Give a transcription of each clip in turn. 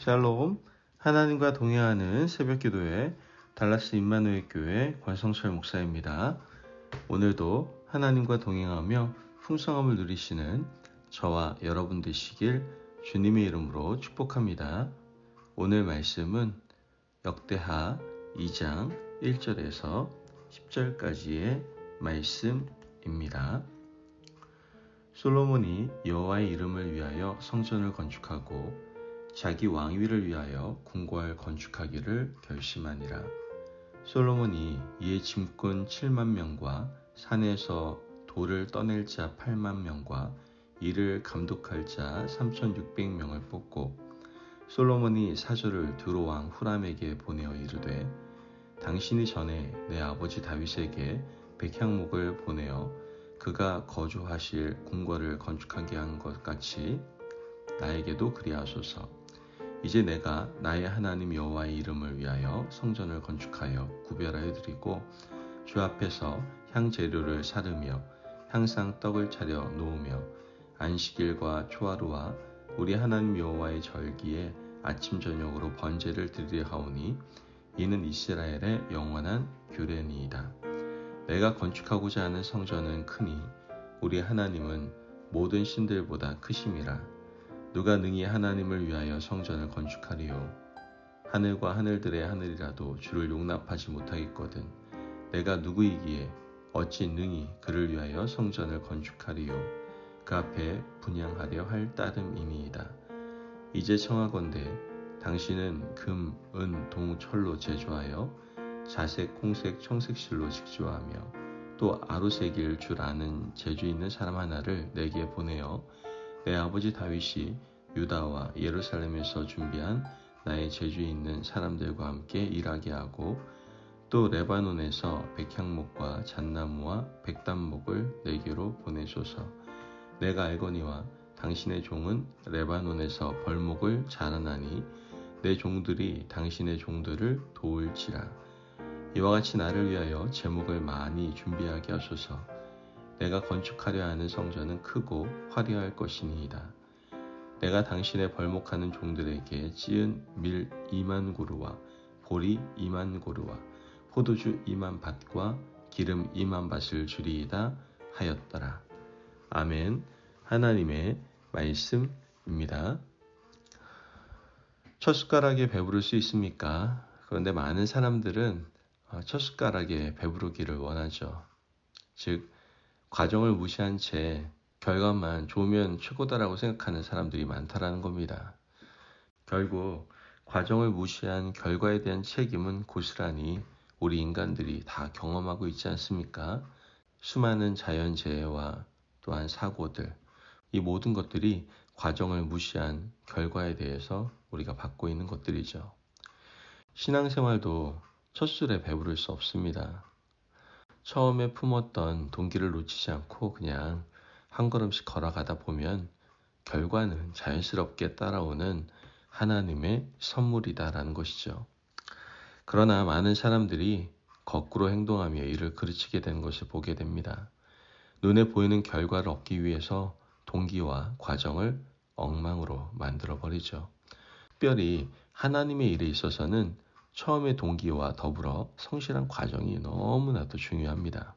샬롬 하나님과 동행하는 새벽기도회 달라스 임마누엘 교회 권성철 목사입니다. 오늘도 하나님과 동행하며 풍성함을 누리시는 저와 여러분 되시길 주님의 이름으로 축복합니다. 오늘 말씀은 역대하 2장 1절에서 10절까지의 말씀입니다. 솔로몬이 여호와의 이름을 위하여 성전을 건축하고 자기 왕위를 위하여 궁궐 건축하기를 결심하니라. 솔로몬이 이에 짐꾼 7만 명과 산에서 돌을 떠낼 자 8만 명과 이를 감독할 자 3,600명을 뽑고 솔로몬이 사절을 두로왕 후람에게 보내어 이르되 당신이 전에 내 아버지 다윗에게 백향목을 보내어 그가 거주하실 궁궐을 건축하게 한 것 같이 나에게도 그리하소서. 이제 내가 나의 하나님 여호와의 이름을 위하여 성전을 건축하여 구별하여 드리고 주 앞에서 향 재료를 사르며 항상 떡을 차려 놓으며 안식일과 초하루와 우리 하나님 여호와의 절기에 아침 저녁으로 번제를 드리려 하오니 이는 이스라엘의 영원한 규례니이다. 내가 건축하고자 하는 성전은 크니 우리 하나님은 모든 신들보다 크심이라. 누가 능히 하나님을 위하여 성전을 건축하리요. 하늘과 하늘들의 하늘이라도 주를 용납하지 못하겠거든. 내가 누구이기에 어찌 능히 그를 위하여 성전을 건축하리요. 그 앞에 분양하려 할 따름이니이다. 이제 청하건대 당신은 금, 은, 동, 철로 제조하여 자색, 홍색, 청색 실로 직조하며 또 아루색일 줄 아는 재주 있는 사람 하나를 내게 보내어 내 아버지 다윗이 유다와 예루살렘에서 준비한 나의 재주 있는 사람들과 함께 일하게 하고 또 레바논에서 백향목과 잣나무와 백단목을 내게로 보내소서. 내가 알거니와 당신의 종은 레바논에서 벌목을 자라나니 내 종들이 당신의 종들을 도울지라. 이와 같이 나를 위하여 제목을 많이 준비하게 하소서. 내가 건축하려 하는 성전은 크고 화려할 것이니이다. 내가 당신의 벌목하는 종들에게 찌은 밀 2만 고루와 보리 2만 고루와 포도주 2만 밭과 기름 2만 밭을 주리이다 하였더라. 아멘. 하나님의 말씀입니다. 첫 숟가락에 배부를 수 있습니까? 그런데 많은 사람들은 어, 첫 숟가락에 배부르기를 원하죠. 즉, 과정을 무시한 채 결과만 좋으면 최고다라고 생각하는 사람들이 많다라는 겁니다. 결국 과정을 무시한 결과에 대한 책임은 고스란히 우리 인간들이 다 경험하고 있지 않습니까? 수많은 자연재해와 또한 사고들, 이 모든 것들이 과정을 무시한 결과에 대해서 우리가 받고 있는 것들이죠. 신앙생활도 첫 술에 배부를 수 없습니다. 처음에 품었던 동기를 놓치지 않고 그냥 한 걸음씩 걸어가다 보면 결과는 자연스럽게 따라오는 하나님의 선물이다라는 것이죠. 그러나 많은 사람들이 거꾸로 행동하며 이를 그르치게 되는 것을 보게 됩니다. 눈에 보이는 결과를 얻기 위해서 동기와 과정을 엉망으로 만들어 버리죠. 특별히 하나님의 일에 있어서는 처음의 동기와 더불어 성실한 과정이 너무나도 중요합니다.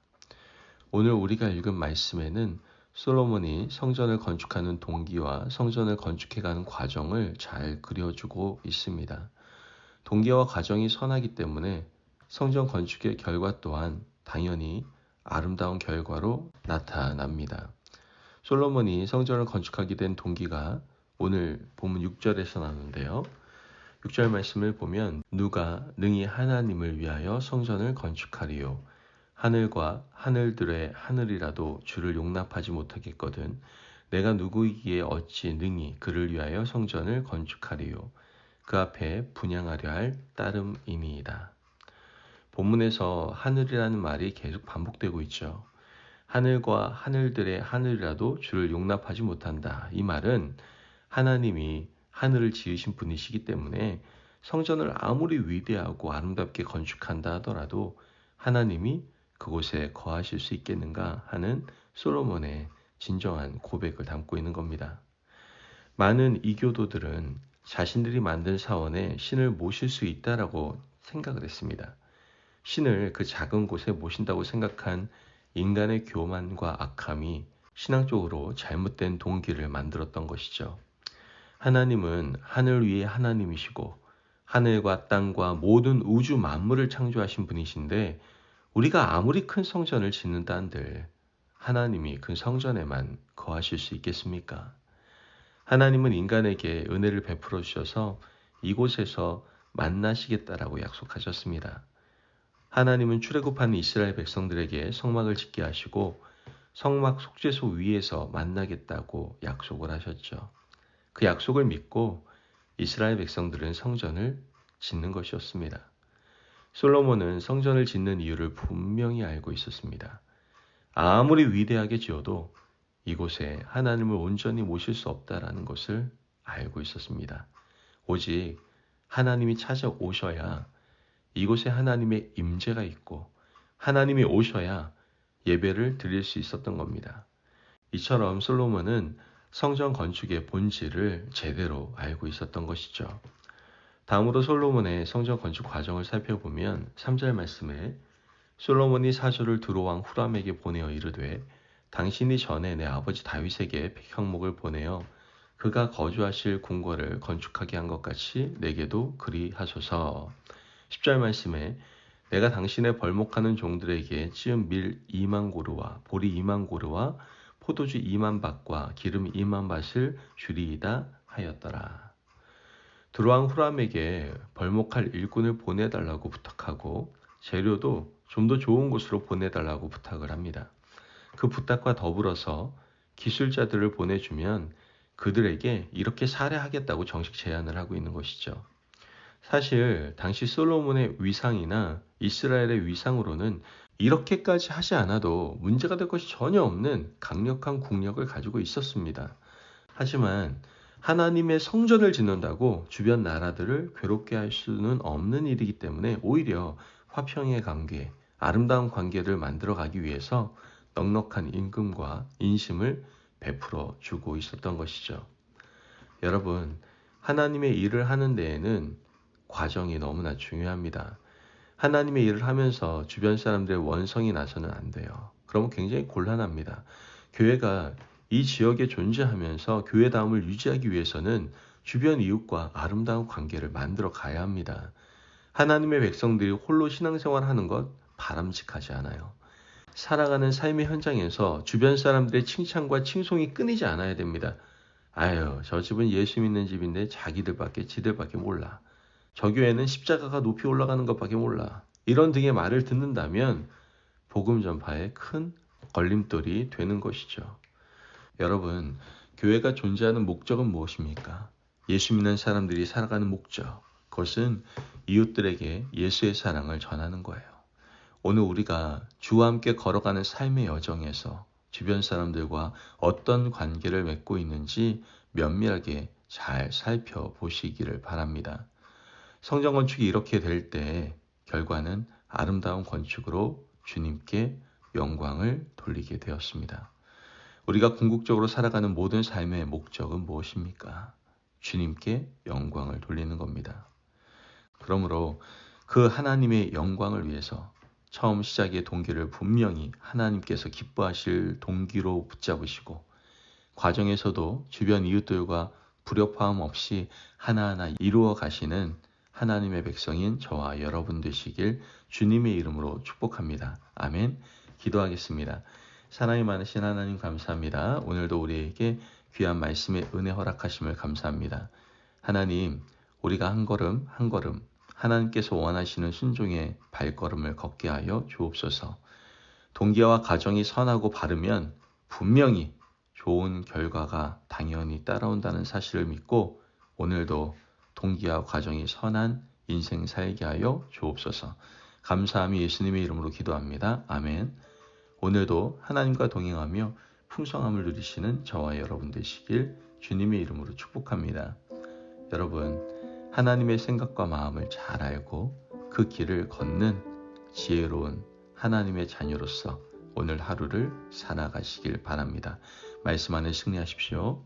오늘 우리가 읽은 말씀에는 솔로몬이 성전을 건축하는 동기와 성전을 건축해가는 과정을 잘 그려주고 있습니다. 동기와 과정이 선하기 때문에 성전 건축의 결과 또한 당연히 아름다운 결과로 나타납니다. 솔로몬이 성전을 건축하게 된 동기가 오늘 본문 6절에서 나오는데요. 6절 말씀을 보면 누가 능히 하나님을 위하여 성전을 건축하리요. 하늘과 하늘들의 하늘이라도 주를 용납하지 못하겠거든. 내가 누구이기에 어찌 능히 그를 위하여 성전을 건축하리요. 그 앞에 분양하려 할 따름이니이다. 본문에서 하늘이라는 말이 계속 반복되고 있죠. 하늘과 하늘들의 하늘이라도 주를 용납하지 못한다. 이 말은 하나님이 하늘을 지으신 분이시기 때문에 성전을 아무리 위대하고 아름답게 건축한다 하더라도 하나님이 그곳에 거하실 수 있겠는가 하는 솔로몬의 진정한 고백을 담고 있는 겁니다. 많은 이교도들은 자신들이 만든 사원에 신을 모실 수 있다라고 생각을 했습니다. 신을 그 작은 곳에 모신다고 생각한 인간의 교만과 악함이 신앙적으로 잘못된 동기를 만들었던 것이죠. 하나님은 하늘 위의 하나님이시고 하늘과 땅과 모든 우주 만물을 창조하신 분이신데 우리가 아무리 큰 성전을 짓는다 한들 하나님이 그 성전에만 거하실 수 있겠습니까? 하나님은 인간에게 은혜를 베풀어 주셔서 이곳에서 만나시겠다라고 약속하셨습니다. 하나님은 출애굽하는 이스라엘 백성들에게 성막을 짓게 하시고 성막 속죄소 위에서 만나겠다고 약속을 하셨죠. 그 약속을 믿고 이스라엘 백성들은 성전을 짓는 것이었습니다. 솔로몬은 성전을 짓는 이유를 분명히 알고 있었습니다. 아무리 위대하게 지어도 이곳에 하나님을 온전히 모실 수 없다라는 것을 알고 있었습니다. 오직 하나님이 찾아오셔야 이곳에 하나님의 임재가 있고 하나님이 오셔야 예배를 드릴 수 있었던 겁니다. 이처럼 솔로몬은 성전 건축의 본질을 제대로 알고 있었던 것이죠. 다음으로 솔로몬의 성전 건축 과정을 살펴보면 3절 말씀에 솔로몬이 사주를 두로왕 후람에게 보내어 이르되 당신이 전에 내 아버지 다윗에게 백향목을 보내어 그가 거주하실 궁궐을 건축하게 한 것 같이 내게도 그리 하소서. 10절 말씀에 내가 당신의 벌목하는 종들에게 찌은 밀 2만 고르와 보리 2만 고르와 포도주 2만 밭과 기름 2만 밭을 주리이다 하였더라. 드로왕 후람에게 벌목할 일꾼을 보내달라고 부탁하고 재료도 좀 더 좋은 곳으로 보내달라고 부탁을 합니다. 그 부탁과 더불어서 기술자들을 보내주면 그들에게 이렇게 살해하겠다고 정식 제안을 하고 있는 것이죠. 사실 당시 솔로몬의 위상이나 이스라엘의 위상으로는 이렇게까지 하지 않아도 문제가 될 것이 전혀 없는 강력한 국력을 가지고 있었습니다. 하지만 하나님의 성전을 짓는다고 주변 나라들을 괴롭게 할 수는 없는 일이기 때문에 오히려 화평의 관계, 아름다운 관계를 만들어 가기 위해서 넉넉한 임금과 인심을 베풀어 주고 있었던 것이죠. 여러분, 하나님의 일을 하는 데에는 과정이 너무나 중요합니다. 하나님의 일을 하면서 주변 사람들의 원성이 나서는 안 돼요. 그러면 굉장히 곤란합니다. 교회가 이 지역에 존재하면서 교회다움을 유지하기 위해서는 주변 이웃과 아름다운 관계를 만들어 가야 합니다. 하나님의 백성들이 홀로 신앙생활 하는 것 바람직하지 않아요. 살아가는 삶의 현장에서 주변 사람들의 칭찬과 칭송이 끊이지 않아야 됩니다. 아유, 저 집은 예수 믿는 집인데 자기들밖에 지들밖에 몰라. 저 교회는 십자가가 높이 올라가는 것밖에 몰라. 이런 등의 말을 듣는다면 복음 전파에 큰 걸림돌이 되는 것이죠. 여러분, 교회가 존재하는 목적은 무엇입니까? 예수 믿는 사람들이 살아가는 목적. 그것은 이웃들에게 예수의 사랑을 전하는 거예요. 오늘 우리가 주와 함께 걸어가는 삶의 여정에서 주변 사람들과 어떤 관계를 맺고 있는지 면밀하게 잘 살펴보시기를 바랍니다. 성전 건축이 이렇게 될 때 결과는 아름다운 건축으로 주님께 영광을 돌리게 되었습니다. 우리가 궁극적으로 살아가는 모든 삶의 목적은 무엇입니까? 주님께 영광을 돌리는 겁니다. 그러므로 그 하나님의 영광을 위해서 처음 시작의 동기를 분명히 하나님께서 기뻐하실 동기로 붙잡으시고 과정에서도 주변 이웃들과 불협화음 없이 하나하나 이루어 가시는 하나님의 백성인 저와 여러분 되시길 주님의 이름으로 축복합니다. 아멘. 기도하겠습니다. 사랑이 많으신 하나님 감사합니다. 오늘도 우리에게 귀한 말씀의 은혜 허락하심을 감사합니다. 하나님, 우리가 한 걸음 한 걸음 하나님께서 원하시는 순종의 발걸음을 걷게 하여 주옵소서. 동기와 가정이 선하고 바르면 분명히 좋은 결과가 당연히 따라온다는 사실을 믿고 오늘도 동기와 과정이 선한 인생 살게 하여 주옵소서. 감사함이 예수님의 이름으로 기도합니다. 아멘. 오늘도 하나님과 동행하며 풍성함을 누리시는 저와 여러분 되시길 주님의 이름으로 축복합니다. 여러분, 하나님의 생각과 마음을 잘 알고 그 길을 걷는 지혜로운 하나님의 자녀로서 오늘 하루를 살아가시길 바랍니다. 말씀 안에 승리하십시오.